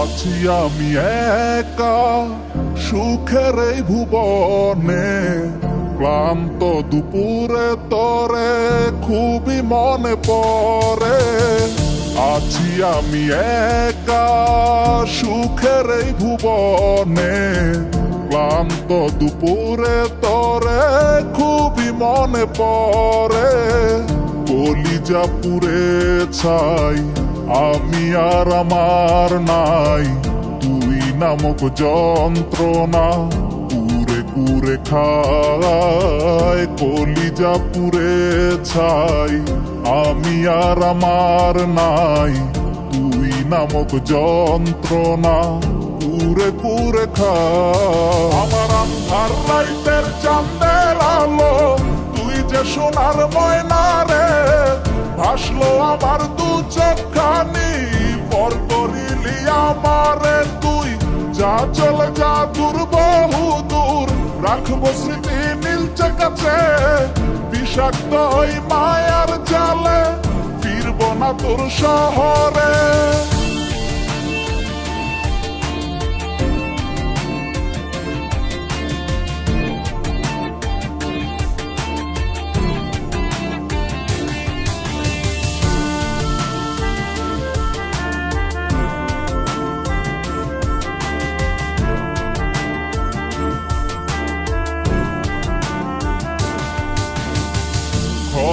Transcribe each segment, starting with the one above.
আছি আমি একা সুখের এই ভুবনে, ক্লান্ত দুপুরে তরে খুবই মনে পড়ে। আছি আমি একা সুখের এই ভুবনে, ক্লান্ত দুপুরে তরে খুবই মনে পড়ে। কলিজা পুরে ছাই আমি আর আমার নাই। তুই নামক যন্ত্রণা কুরে কুরে খায়, কলিজা পুরে ছাই। আমি আর আমার নাই। তুই নামক যন্ত্রণা কুরে কুরে খায়। আমার আন্ধার চাঁদের আলো, তুই যে সোনার ময়না রে, ভাসলো আমার চোখানি পর করিলি আমারে তুই। যা চলে, যা দূর, বহু দূর, রাখব স্মৃতি নীলচে কাছে বিষাক্ত মায়ার জালে, ফিরবো না তোর শহরে।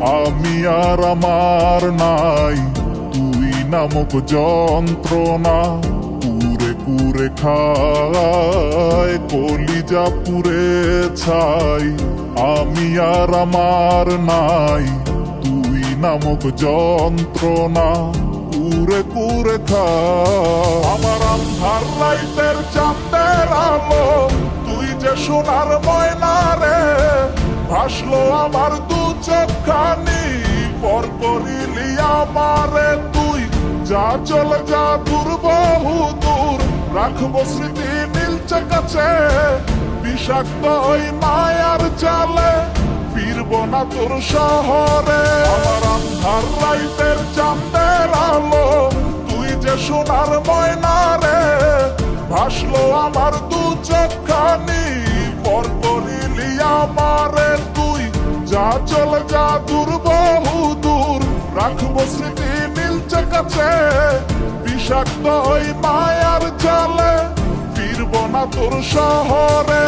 আমি আর আমার নাই। তুই নামক যন্ত্রণা কুরে কুরে খায়, কলিজা পুরে ছাই। আমি আর আমার নাই। তুই নামক যন্ত্রণা কুরে কুরে খায়। আমার আন্ধার লাইটের চাঁদের আলো, তুই যে সোনার ময়না রে, ভাসলো আমার দু চোখানি পর করিলি আমারে তুই। যা চল যা দূর, বহু দূর। রাখব স্মৃতি নীলচে কাছে। বিষাক্ত ওই মায়ার চালে ফিরবো না তোর শহরে। আমার আন্ধার চলে যা দূর বহু দূর রাখব স্মৃতি মিলছে কাছে। বিষাক্ত ওই মায়ার চলে ফিরবো না তোর শহরে।